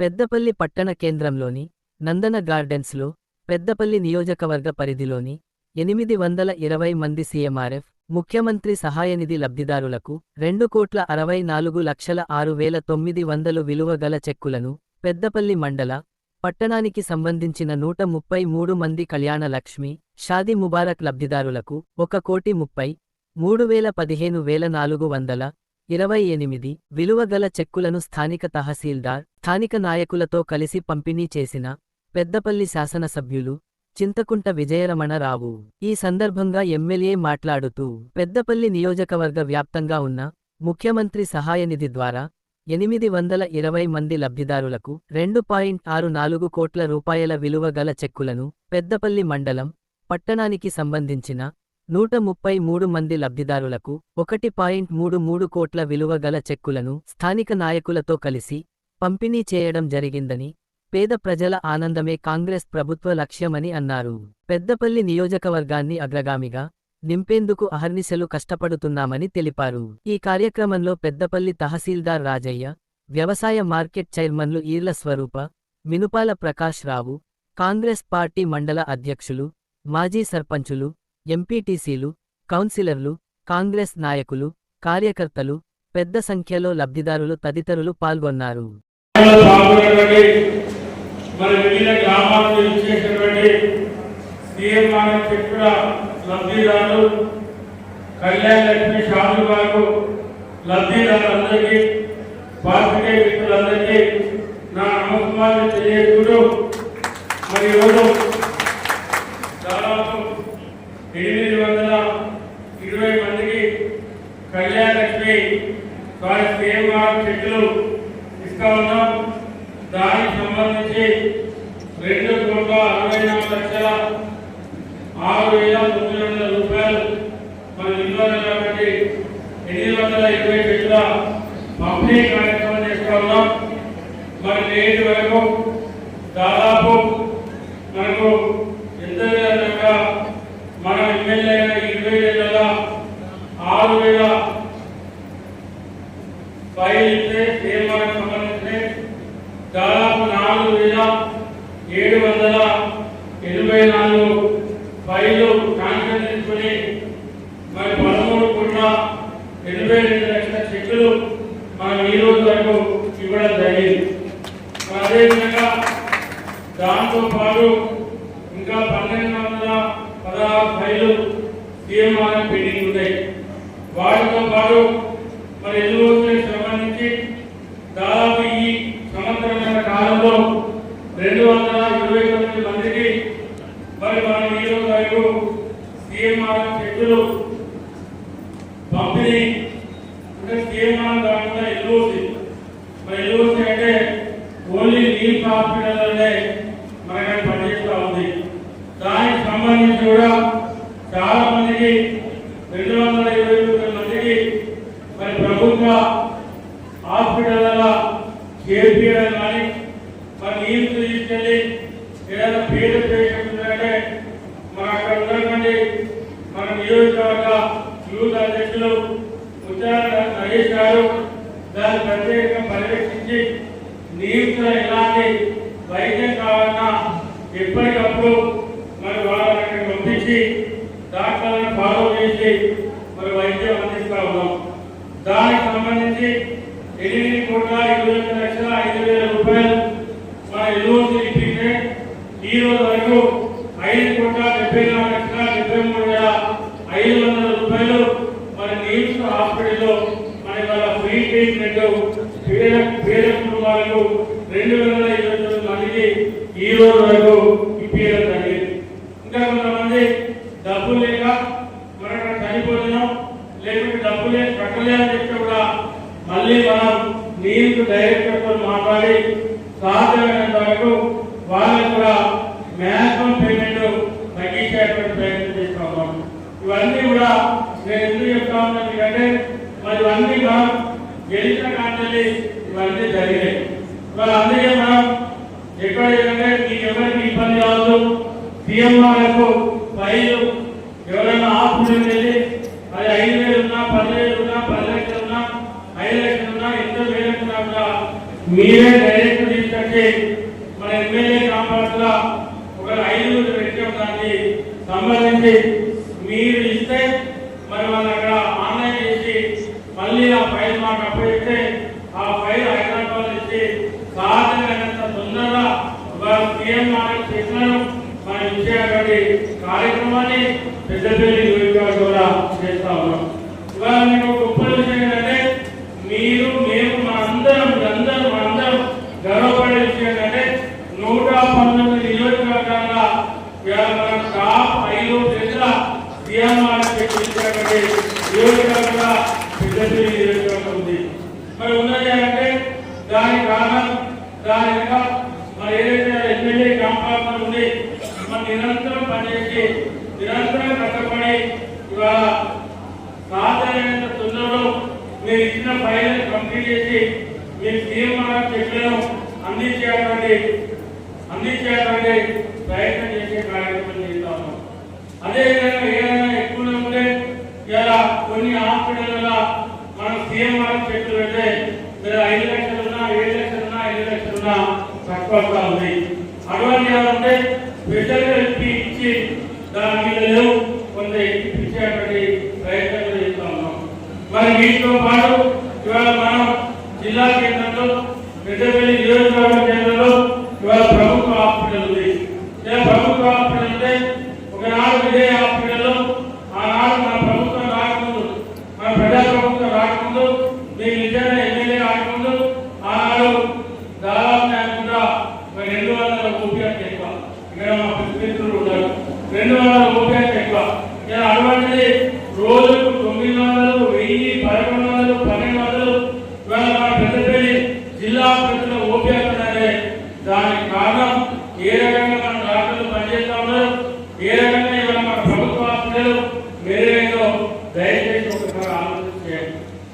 పెద్దపల్లి పట్టణ కేంద్రంలోని నందన గార్డెన్స్లో పెద్దపల్లి నియోజకవర్గ పరిధిలోని ఎనిమిది వందల ఇరవై మంది సీఎంఆర్ఎఫ్ ముఖ్యమంత్రి సహాయనిధి లబ్ధిదారులకు రెండు కోట్ల అరవై నాలుగు లక్షల ఆరు వేల తొమ్మిది వందలు విలువ గల చెక్కులను పెద్దపల్లి మండల పట్టణానికి సంబంధించిన నూట ముప్పై మూడు మంది కళ్యాణ లక్ష్మి షాదీ ముబారక్ లబ్ధిదారులకు ఒక కోటి ముప్పై మూడు వేల పదిహేను వేల నాలుగు వందల ఇరవై ఎనిమిది విలువగల చెక్కులను స్థానిక తహసీల్దార్ స్థానిక నాయకులతో కలిసి పంపిణీ చేసిన పెద్దపల్లి శాసనసభ్యులు చింతకుంట విజయరమణరావు. ఈ సందర్భంగా ఎమ్మెల్యే మాట్లాడుతూ పెద్దపల్లి నియోజకవర్గ వ్యాప్తంగా ఉన్న ముఖ్యమంత్రి సహాయనిధి ద్వారా ఎనిమిది వందల ఇరవై మంది లబ్ధిదారులకు రెండు పాయింట్ ఆరు నాలుగు కోట్ల రూపాయల విలువ గల చెక్కులను పెద్దపల్లి మండలం పట్టణానికి సంబంధించిన నూట ముప్పై మూడు మంది లబ్ధిదారులకు ఒకటి పాయింట్ మూడు మూడు కోట్ల విలువ గల చెక్కులను స్థానిక నాయకులతో కలిసి పంపిణీ చేయడం జరిగిందని పేద ప్రజల ఆనందమే కాంగ్రెస్ ప్రభుత్వ లక్ష్యమని అన్నారు. పెద్దపల్లి నియోజకవర్గాన్ని అగ్రగామిగా నింపేందుకు అహర్నిశలు కష్టపడుతున్నామని తెలిపారు. ఈ కార్యక్రమంలో పెద్దపల్లి తహసీల్దార్ రాజయ్య వ్యవసాయ మార్కెట్ చైర్మన్లు ఈర్ల స్వరూప మినుపాల ప్రకాష్ రావు కాంగ్రెస్ పార్టీ మండల అధ్యక్షులు మాజీ సర్పంచులు ఎంపీటీసీలు కౌన్సిలర్లు కాంగ్రెస్ నాయకులు కార్యకర్తలు పెద్ద సంఖ్యలో లబ్ధిదారులు తదితరులు పాల్గొన్నారు. మరి వివిధ సీఎం చెప్పిన లబ్ధిదారులు కళ్యాణ్ లక్ష్మి గారు లబ్ధిదారులందరికీ మిత్రులందరికీ నా తెలియజేస్తూ మరి ఈరోజు దాదాపు ఎనిమిది వందల ఇరవై మందికి కళ్యాణ లక్ష్మి వారి సీఎం ఇస్తా ఉన్నాం దానికి సంబంధించి రెండు కోట్ల అరవై నాలుగు లక్షల ఆరు వేల తొమ్మిది వందల రూపాయలు మన ఇంట్లో కాబట్టి ఎనిమిది వందల ఇరవై చెట్ల పంపిణీ కార్యక్రమం చేస్తా ఉన్నాం. మరి నేటి వరకు దాదాపు మనకు ఎంత విధంగా మన ఎమ్మెల్యే ఇరవై వేల ఆరు వేల ఫైల్ ఇస్తే తీర్మానం సంబంధించి దాదాపు నాలుగు వేల ఏడు వందల ఎనభై నాలుగు ఫైళ్ళు శాంక్షన్ చేసుకుని మరి పదమూడు కోట్ల ఎనభై రెండు లక్షల చెక్కులు మనం ఈ రోజు వరకు ఇవ్వడం జరిగింది మరి అదేవిధంగా దాంతో పాటు ఇంకా పన్నెండు వందల పదహారు ఫైళ్ళు తీర్మానం పెండింగ్ ఉన్నాయి వాటితో పాటు మరి ఎల్లువకి సంబంధించి దాదాపు ఈ సంవత్సరమైన కాలంలో రెండు వందల ఇరవై తొమ్మిది మందికి మరి మన ఈ వరకు సీఎంఆర్ చెక్కులు పంపిణీ అంటే సీఎంఆర్ కాకుండా ఎల్లువసి మరి ఎల్లువసి అంటే ఓన్లీ నీల్ హాస్పిటల్లోనే మనకి పనిచేస్తూ ఉంది దానికి సంబంధించి కూడా చాలా మందికి రెండు వందల ఇరవై తొమ్మిది మందికి మరి ప్రభుత్వ హాస్పిటల్లో చేర్పించడం కానీ మరి నీళ్ళు తీసుకెళ్ళి ఏదైనా పేద పేషెంట్ ఉందంటే మన అక్కడ ఉన్నటువంటి మన నియోజకవర్గ యూత్ అధ్యక్షులు ముత్యాల నగేష్ గారు దాన్ని ప్రత్యేకంగా పర్యవేక్షించి నీటితో ఎలాంటి వైద్యం కావాలన్నా ఎప్పటికప్పుడు మరి వాళ్ళని పంపించి డాక్టర్లను ఫాలో చేసి మరి వైద్యం అందిస్తా ఉన్నాం. దానికి సంబంధించి ఎనిమిది కోట్ల ఇరవై లక్షల ఐదు వేల రూపాయలు మన ఎల్ఓసి ఇప్పితే ఈ రోజు వరకు ఐదు కోట్ల డెబ్బై నాలుగు లక్షల డెబ్బై మూడు వేల ఐదు వందల రూపాయలు మన నీమ్స్ హాస్పిటల్లో మన వాళ్ళ ఫ్రీ ట్రీట్మెంట్ పేద పేద కుటుంబాలకు రెండు వేల ఇరవై తొమ్మిది మందికి ఈ రోజు వరకు ఇప్పించడం జరిగింది. ఇంకా కొంతమంది డబ్బు లేక మరొక చనిపోతున్నాం లేకుంటే డబ్బు లేదు కట్టలేదని చెప్తే కూడా మళ్ళీ మనం నీకు డైరెక్టర్తో మాట్లాడి సాధ్యమైనంత వరకు వాళ్ళకు కూడా మ్యాక్సిమం పేమెంట్ తగ్గించేటువంటి ప్రయత్నం చేస్తా ఇవన్నీ కూడా నేను ఎందుకు చెప్తా ఉన్నాను ఎందుకంటే మరి ఇవన్నీ మనం గెలిచిన కాంటే ఇవన్నీ జరిగాయి మరి అందుకే మనం ఎక్కడ ఏంటంటే మీకు ఎవరికి ఇబ్బంది కావద్దు సీఎం వాళ్ళకు ఫైలు ఎవరైనా ఆపుడు వెళ్ళి అది ఐదు వేలు ఉన్నా పదివేలు ఉన్నా పది లక్షలు ఉన్నా ఐదు లక్షలు ఉన్నా ఎంత వేలు ఉన్నా కూడా మీరే డైరెక్ట్ తీసుకొచ్చి మన ఎమ్మెల్యే కాంపౌండ్ల ఒక ఐదు పెట్టడం దానికి సంబంధించి మీరు ఇస్తే మరి వాళ్ళు అక్కడ ఆన్లైన్ చేసి మళ్ళీ ఆ ఫైల్ మాకు అప్పగిస్తే సీఎం గారు చేసినారు మనం విజయవాడ కార్యక్రమాన్ని పెద్ద దయచేసి మీకు తీర్మాన చెట్లను అందించేటువంటి అందించేటువంటి ప్రయత్నం చేసే కార్యక్రమం చేస్తాము అదేవిధంగా ఏదైనా ఎక్కువ ఉంటే ఇలా కొన్ని హాస్పిటల్ మనం తీర్మాన చెట్లు పెడితే మీరు ఐదు లక్షలున్నా ఏడు లక్షలున్నా ఐదు లక్షలున్నా తక్కువ ఉంది. అటువంటి ఏమంటే స్పెషల్గా ఇచ్చి దాని మీద లేవు. కొంత ఎక్కిపించేటువంటి ప్రయత్నం చేస్తా ఉన్నాం. మరి వీటితో పాటు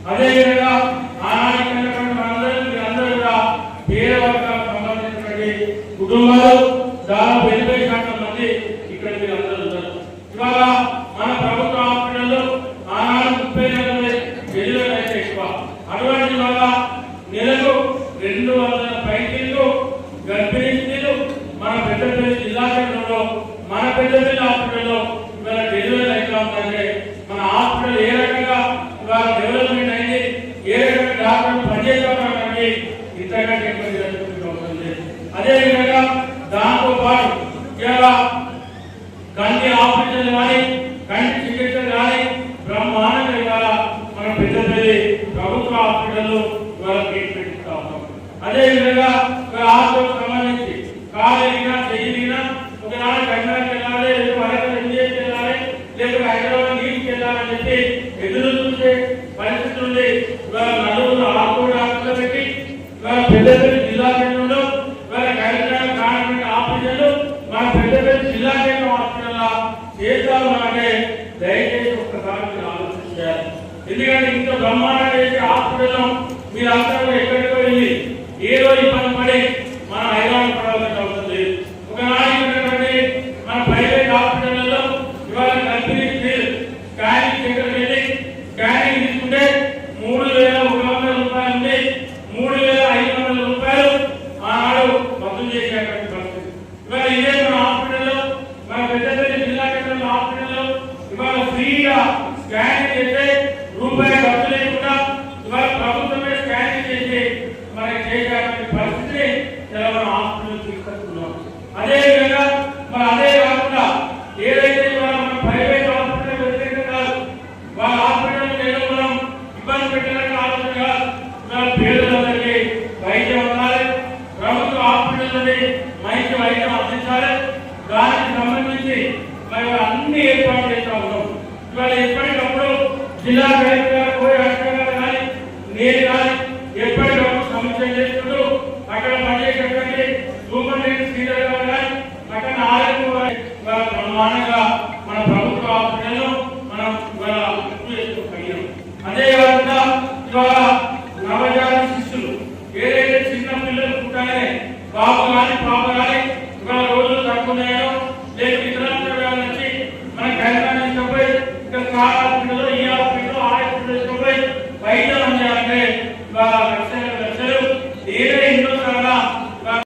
అదే mais బ్రహ్మాండంగా హాస్పిటల్ మీరు అందరూ ఎక్కడికి వెళ్ళి ఏదో ఈ పని మరి అదే కాకుండా ఏదైతే మనం ప్రైవేట్ హాస్పిటల్ వ్యతిరేకం కాదు వాళ్ళ హాస్పిటల్ చేయడం మనం ఇబ్బంది పెట్టాలని ఆలోచన కాదు ఇవాళ పేదలందరికీ వైద్యం ఉండాలి ప్రభుత్వ హాస్పిటల్ని మంచి వైద్యం అందించాలి. దానికి సంబంధించి మరి అన్ని ఏర్పాటు చేస్తా ఉన్నాం. ఇవాళ ఎప్పటికప్పుడు జిల్లా కలెక్టర్ de prova